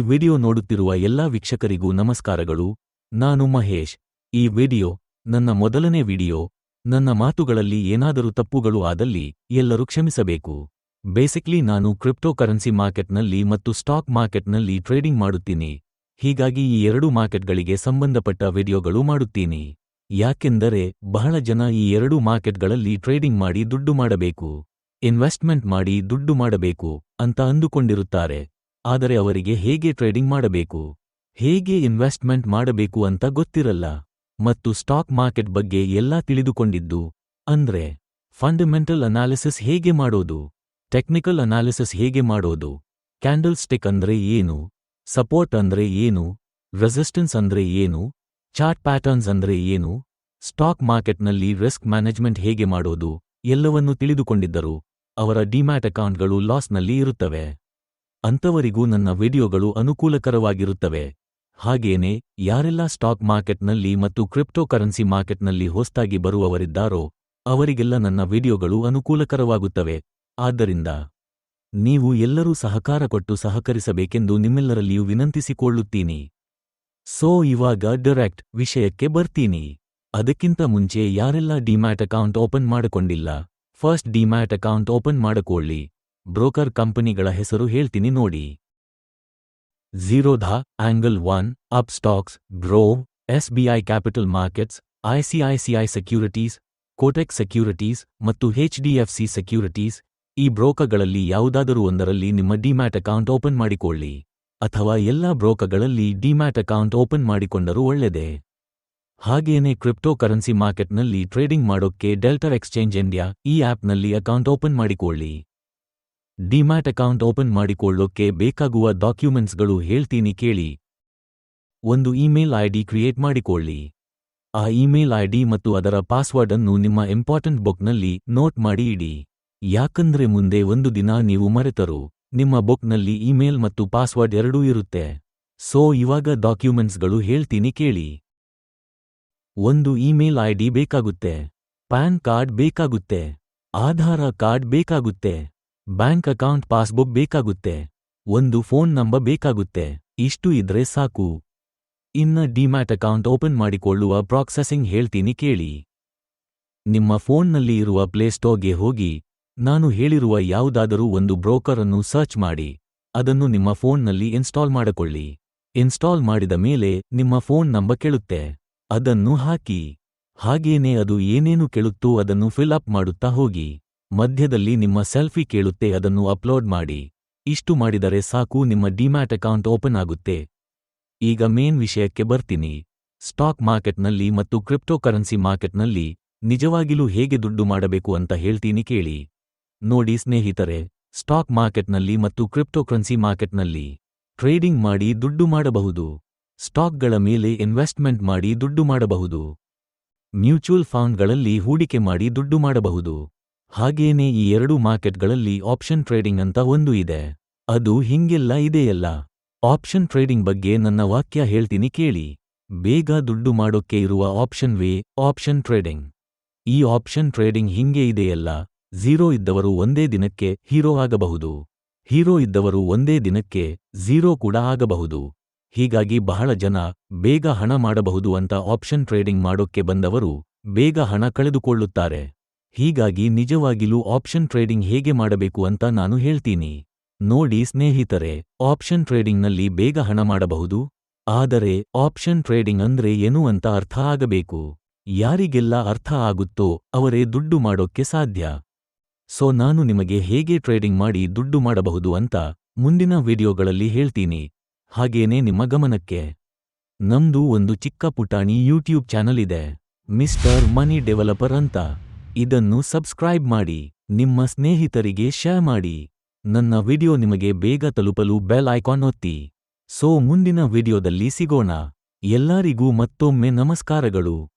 Video ನೋಡುತ್ತಿರುವ ಎಲ್ಲಾ ವೀಕ್ಷಕರಿಗೂ ನಮಸ್ಕಾರಗಳು. ನಾನು ಮಹೇಶ್. ಈ ವಿಡಿಯೋ, ನನ್ನ ಮೊದಲನೇ ವಿಡಿಯೋ, ನನ್ನ ಮಾತುಗಳಲ್ಲಿ ಏನಾದರೂ ತಪ್ಪುಗಳು ಆದಲ್ಲಿ ಎಲ್ಲರೂ ಕ್ಷಮಿಸಬೇಕು. ಬೇಸಿಕ್ಲಿ ನಾನು ಕ್ರಿಪ್ಟೋ ಕರೆನ್ಸಿ ಮಾರ್ಕೆಟ್ನಲ್ಲಿ ಮತ್ತು ಸ್ಟಾಕ್ ಮಾರ್ಕೆಟ್ನಲ್ಲಿ ಟ್ರೇಡಿಂಗ್ ಮಾಡುತ್ತೀನಿ. ಹೀಗಾಗಿ ಈ ಎರಡೂ ಮಾರ್ಕೆಟ್ಗಳಿಗೆ ಸಂಬಂಧಪಟ್ಟ ವಿಡಿಯೋಗಳು ಮಾಡುತ್ತೀನಿ. ಯಾಕೆಂದರೆ ಬಹಳ ಜನ ಈ ಎರಡೂ ಮಾರ್ಕೆಟ್ಗಳಲ್ಲಿ ಟ್ರೇಡಿಂಗ್ ಮಾಡಿ ದುಡ್ಡು ಮಾಡಬೇಕು. ಇನ್ವೆಸ್ಟ್ಮೆಂಟ್ ಮಾಡಿ ದುಡ್ಡು ಮಾಡಬೇಕು ಅಂತ ಅಂದುಕೊಂಡಿರುತ್ತಾರೆ. ಆದರೆ ಅವರಿಗೆ ಹೇಗೆ ಟ್ರೇಡಿಂಗ್ ಮಾಡಬೇಕು? ಹೇಗೆ ಇನ್ವೆಸ್ಟ್ಮೆಂಟ್ ಮಾಡಬೇಕು ಅಂತ ಗೊತ್ತಿರಲ್ಲ. ಮತ್ತು ಸ್ಟಾಕ್ ಮಾರ್ಕೆಟ್ ಬಗ್ಗೆ ಎಲ್ಲಾ ತಿಳಿದುಕೊಂಡಿದ್ದು. ಅಂದ್ರೆ, ಫಂಡಮೆಂಟಲ್ ಅನಾಲಿಸಿಸ್ ಹೇಗೆ ಮಾಡೋದು? ಟೆಕ್ನಿಕಲ್ ಅನಾಲಿಸಿಸ್ ಹೇಗೆ ಮಾಡೋದು? ಕ್ಯಾಂಡಲ್ ಸ್ಟಿಕ್ ಅಂದ್ರೆ ಏನು? ಸಪೋರ್ಟ್ ಅಂದ್ರೆ ಏನು? ರೆಸಿಸ್ಟೆನ್ಸ್ ಅಂದ್ರೆ ಏನು? ಚಾರ್ಟ್ ಪ್ಯಾಟರ್ನ್ಸ್ ಅಂದ್ರೆ ಏನು? ಸ್ಟಾಕ್ ಮಾರ್ಕೆಟ್ನಲ್ಲಿ ರಿಸ್ಕ್ ಮ್ಯಾನೇಜ್ಮೆಂಟ್ ಹೇಗೆ ಮಾಡೋದು? ಎಲ್ಲವನ್ನೂ ತಿಳಿದುಕೊಂಡಿದ್ದರು. ಅವರ ಡಿಮ್ಯಾಟ್ ಅಕೌಂಟ್ಗಳು ಲಾಸ್ನಲ್ಲಿ ಇರುತ್ತವೆ. ಅಂಥವರಿಗೂ ನನ್ನ ವಿಡಿಯೋಗಳು ಅನುಕೂಲಕರವಾಗಿರುತ್ತವೆ. ಹಾಗೇನೇ, ಯಾರೆಲ್ಲ ಸ್ಟಾಕ್ ಮಾರ್ಕೆಟ್ನಲ್ಲಿ ಮತ್ತು ಕ್ರಿಪ್ಟೋ ಕರೆನ್ಸಿ ಮಾರ್ಕೆಟ್ನಲ್ಲಿ ಹೊಸ್ತಾಗಿ ಬರುವವರಿದ್ದಾರೋ, ಅವರಿಗೆಲ್ಲ ನನ್ನ ವಿಡಿಯೋಗಳು ಅನುಕೂಲಕರವಾಗುತ್ತವೆ. ಆದ್ದರಿಂದ, ನೀವು ಎಲ್ಲರೂ ಸಹಕಾರ ಕೊಟ್ಟು ಸಹಕರಿಸಬೇಕೆಂದು ನಿಮ್ಮೆಲ್ಲರಲ್ಲಿಯೂ ವಿನಂತಿಸಿಕೊಳ್ಳುತ್ತೀನಿ. ಸೋ, ಇವಾಗ ಡೈರೆಕ್ಟ್ ವಿಷಯಕ್ಕೆ ಬರ್ತೀನಿ. ಅದಕ್ಕಿಂತ ಮುಂಚೆ ಯಾರೆಲ್ಲ ಡಿಮ್ಯಾಟ್ ಅಕೌಂಟ್ ಓಪನ್ ಮಾಡಿಕೊಂಡಿಲ್ಲ, ಫಸ್ಟ್ ಡಿಮ್ಯಾಟ್ ಅಕೌಂಟ್ ಓಪನ್ ಮಾಡಿಕೊಳ್ಳಿ. ಬ್ರೋಕರ್ ಕಂಪನಿಗಳ ಹೆಸರು ಹೇಳ್ತೀನಿ ನೋಡಿ. Zerodha Angel One Upstox Groww SBI capital markets ICICI securities Kotak securities ಮತ್ತು ಎಚ್ಡಿಎಫ್ಸಿ ಸೆಕ್ಯೂರಿಟೀಸ್ ಈ ಬ್ರೋಕರ್ಗಳಲ್ಲಿ ಯಾವುದಾದರೂ ಒಂದರಲ್ಲಿ ನಿಮ್ಮ ಡಿಮ್ಯಾಟ್ ಅಕೌಂಟ್ ಓಪನ್ ಮಾಡಿಕೊಳ್ಳಿ. ಅಥವಾ ಎಲ್ಲಾ ಬ್ರೋಕರ್ಗಳಲ್ಲಿ ಡಿಮ್ಯಾಟ್ ಅಕೌಂಟ್ ಓಪನ್ ಮಾಡಿಕೊಂಡರೂ ಒಳ್ಳೆಯದೇ. ಹಾಗೇನೇ ಕ್ರಿಪ್ಟೋ ಕರೆನ್ಸಿ ಮಾರ್ಕೆಟ್ನಲ್ಲಿ ಟ್ರೇಡಿಂಗ್ ಮಾಡೋಕ್ಕೆ ಡೆಲ್ಟಾ ಎಕ್ಸ್ಚೇಂಜ್ ಇಂಡಿಯಾ ಈ ಆಪ್ನಲ್ಲಿ ಅಕೌಂಟ್ ಓಪನ್ ಮಾಡಿಕೊಳ್ಳಿ. ಡಿಮ್ಯಾಟ್ ಅಕೌಂಟ್ ಓಪನ್ ಮಾಡಿಕೊಳ್ಳೋಕ್ಕೆ ಬೇಕಾಗುವ ಡಾಕ್ಯುಮೆಂಟ್ಸ್ಗಳು ಹೇಳ್ತೀನಿ ಕೇಳಿ. ಒಂದು ಇಮೇಲ್ ಐಡಿ ಕ್ರಿಯೇಟ್ ಮಾಡಿಕೊಳ್ಳಿ. ಆ ಇಮೇಲ್ ಐಡಿ ಮತ್ತು ಅದರ ಪಾಸ್ವರ್ಡ್ ಅನ್ನು ನಿಮ್ಮ ಇಂಪಾರ್ಟೆಂಟ್ ಬುಕ್ನಲ್ಲಿ ನೋಟ್ ಮಾಡಿ ಇಡಿ. ಯಾಕಂದ್ರೆ ಮುಂದೆ ಒಂದು ದಿನ ನೀವು ಮರೆತರು. ನಿಮ್ಮ ಬುಕ್ನಲ್ಲಿ ಇಮೇಲ್ ಮತ್ತು ಪಾಸ್ವರ್ಡ್ ಎರಡೂ ಇರುತ್ತೆ. ಸೋ, ಇವಾಗ ಡಾಕ್ಯುಮೆಂಟ್ಸ್ಗಳು ಹೇಳ್ತೀನಿ ಕೇಳಿ. ಒಂದು ಇಮೇಲ್ ಐಡಿ ಬೇಕಾಗುತ್ತೆ. ಪ್ಯಾನ್ ಕಾರ್ಡ್ ಬೇಕಾಗುತ್ತೆ. ಆಧಾರ ಕಾರ್ಡ್ ಬೇಕಾಗುತ್ತೆ. ಬ್ಯಾಂಕ್ ಅಕೌಂಟ್ ಪಾಸ್ಬುಕ್ ಬೇಕಾಗುತ್ತೆ. ಒಂದು ಫೋನ್ ನಂಬರ್ ಬೇಕಾಗುತ್ತೆ. ಇಷ್ಟು ಇದ್ರೆ ಸಾಕು. ಇನ್ನ ಡಿಮ್ಯಾಟ್ ಅಕೌಂಟ್ ಓಪನ್ ಮಾಡಿಕೊಳ್ಳುವ ಪ್ರಾಕ್ಸೆಸಿಂಗ್ ಹೇಳ್ತೀನಿ ಕೇಳಿ. ನಿಮ್ಮ ಫೋನ್ನಲ್ಲಿ ಇರುವ ಪ್ಲೇಸ್ಟೋರ್ಗೆ ಹೋಗಿ, ನಾನು ಹೇಳಿರುವ ಯಾವುದಾದರೂ ಒಂದು ಬ್ರೋಕರ್ ಅನ್ನು ಸರ್ಚ್ ಮಾಡಿ, ಅದನ್ನು ನಿಮ್ಮ ಫೋನ್ನಲ್ಲಿ ಇನ್ಸ್ಟಾಲ್ ಮಾಡಿಕೊಳ್ಳಿ. ಇನ್ಸ್ಟಾಲ್ ಮಾಡಿದ ಮೇಲೆ ನಿಮ್ಮ ಫೋನ್ ನಂಬರ್ ಕೇಳುತ್ತೆ. ಅದನ್ನು ಹಾಕಿ. ಹಾಗೇನೇ ಅದು ಏನೇನು ಕೇಳುತ್ತೋ ಅದನ್ನು ಫಿಲ್ ಅಪ್ ಮಾಡುತ್ತಾ ಹೋಗಿ. ಮಧ್ಯದಲ್ಲಿ ನಿಮ್ಮ ಸೆಲ್ಫಿ ಕೇಳುತ್ತೆ, ಅದನ್ನು ಅಪ್ಲೋಡ್ ಮಾಡಿ. ಇಷ್ಟು ಮಾಡಿದರೆ ಸಾಕು, ನಿಮ್ಮ ಡಿಮ್ಯಾಟ್ ಅಕೌಂಟ್ ಓಪನ್ ಆಗುತ್ತೆ. ಈಗ ಮೇನ್ ವಿಷಯಕ್ಕೆ ಬರ್ತೀನಿ. ಸ್ಟಾಕ್ ಮಾರ್ಕೆಟ್ನಲ್ಲಿ ಮತ್ತು ಕ್ರಿಪ್ಟೋ ಕರೆನ್ಸಿ ಮಾರ್ಕೆಟ್ನಲ್ಲಿ ನಿಜವಾಗಿಲೂ ಹೇಗೆ ದುಡ್ಡು ಮಾಡಬೇಕು ಅಂತ ಹೇಳ್ತೀನಿ ಕೇಳಿ. ನೋಡಿ ಸ್ನೇಹಿತರೆ, ಸ್ಟಾಕ್ ಮಾರ್ಕೆಟ್ನಲ್ಲಿ ಮತ್ತು ಕ್ರಿಪ್ಟೋ ಕರೆನ್ಸಿ ಮಾರ್ಕೆಟ್ನಲ್ಲಿ ಟ್ರೇಡಿಂಗ್ ಮಾಡಿ ದುಡ್ಡು ಮಾಡಬಹುದು. ಸ್ಟಾಕ್ಗಳ ಮೇಲೆ ಇನ್ವೆಸ್ಟ್ಮೆಂಟ್ ಮಾಡಿ ದುಡ್ಡು ಮಾಡಬಹುದು. ಮ್ಯೂಚುವಲ್ ಫಂಡ್ಗಳಲ್ಲಿ ಹೂಡಿಕೆ ಮಾಡಿ ದುಡ್ಡು ಮಾಡಬಹುದು. ಹಾಗೇನೇ ಈ ಎರಡು ಮಾರ್ಕೆಟ್ಗಳಲ್ಲಿ ಆಪ್ಷನ್ ಟ್ರೇಡಿಂಗ್ ಅಂತ ಒಂದು ಇದೆ. ಅದು ಹಿಂಗೆಲ್ಲ ಇದೆಯಲ್ಲ. ಆಪ್ಷನ್ ಟ್ರೇಡಿಂಗ್ ಬಗ್ಗೆ ನನ್ನ ವಾಕ್ಯ ಹೇಳ್ತೀನಿ ಕೇಳಿ. ಬೇಗ ದುಡ್ಡು ಮಾಡೋಕ್ಕೆ ಇರುವ ಆಪ್ಷನ್ ವೇ, ಆಪ್ಷನ್ ಟ್ರೇಡಿಂಗ್. ಈ ಆಪ್ಷನ್ ಟ್ರೇಡಿಂಗ್ ಹಿಂಗೆ ಇದೆಯಲ್ಲ. ಝೀರೋ ಇದ್ದವರು ಒಂದೇ ದಿನಕ್ಕೆ ಹೀರೋ ಆಗಬಹುದು. ಹೀರೋ ಇದ್ದವರು ಒಂದೇ ದಿನಕ್ಕೆ ಝೀರೋ ಕೂಡ ಆಗಬಹುದು. ಹೀಗಾಗಿ ಬಹಳ ಜನ ಬೇಗ ಹಣ ಮಾಡಬಹುದು ಅಂತ ಆಪ್ಷನ್ ಟ್ರೇಡಿಂಗ್ ಮಾಡೋಕ್ಕೆ ಬಂದವರು ಬೇಗ ಹಣ ಕಳೆದುಕೊಳ್ಳುತ್ತಾರೆ. ಹೀಗಾಗಿ ನಿಜವಾಗಿಲೂ ಆಪ್ಷನ್ ಟ್ರೇಡಿಂಗ್ ಹೇಗೆ ಮಾಡಬೇಕು ಅಂತ ನಾನು ಹೇಳ್ತೀನಿ. ನೋಡಿ ಸ್ನೇಹಿತರೆ, ಆಪ್ಷನ್ ಟ್ರೇಡಿಂಗ್ನಲ್ಲಿ ಬೇಗ ಹಣ ಮಾಡಬಹುದು. ಆದರೆ, ಆಪ್ಷನ್ ಟ್ರೇಡಿಂಗ್ ಅಂದ್ರೆ ಏನು ಅಂತ ಅರ್ಥ ಆಗಬೇಕು. ಯಾರಿಗೆಲ್ಲ ಅರ್ಥ ಆಗುತ್ತೋ ಅವರೇ ದುಡ್ಡು ಮಾಡೋಕ್ಕೆ ಸಾಧ್ಯ. ಸೊ, ನಾನು ನಿಮಗೆ ಹೇಗೆ ಟ್ರೇಡಿಂಗ್ ಮಾಡಿ ದುಡ್ಡು ಮಾಡಬಹುದು ಅಂತ ಮುಂದಿನ ವಿಡಿಯೋಗಳಲ್ಲಿ ಹೇಳ್ತೀನಿ. ಹಾಗೇನೇ ನಿಮ್ಮ ಗಮನಕ್ಕೆ. ನಮ್ದು ಒಂದು ಚಿಕ್ಕ ಪುಟಾಣಿ ಯೂಟ್ಯೂಬ್ ಚಾನಲ್ ಇದೆ. ಮಿಸ್ಟರ್ ಮನಿ ಡೆವಲಪರ್ ಅಂತ. ಇದನ್ನು ಸಬ್ಸ್ಕ್ರೈಬ್ ಮಾಡಿ, ನಿಮ್ಮ ಸ್ನೇಹಿತರಿಗೆ ಶೇರ್ ಮಾಡಿ. ನನ್ನ ವಿಡಿಯೋ ನಿಮಗೆ ಬೇಗ ತಲುಪಲು ಬೆಲ್ ಐಕಾನ್ ಒತ್ತಿ. ಸೋ, ಮುಂದಿನ ವಿಡಿಯೋದಲ್ಲಿ ಸಿಗೋಣ. ಎಲ್ಲರಿಗೂ ಮತ್ತೊಮ್ಮೆ ನಮಸ್ಕಾರಗಳು.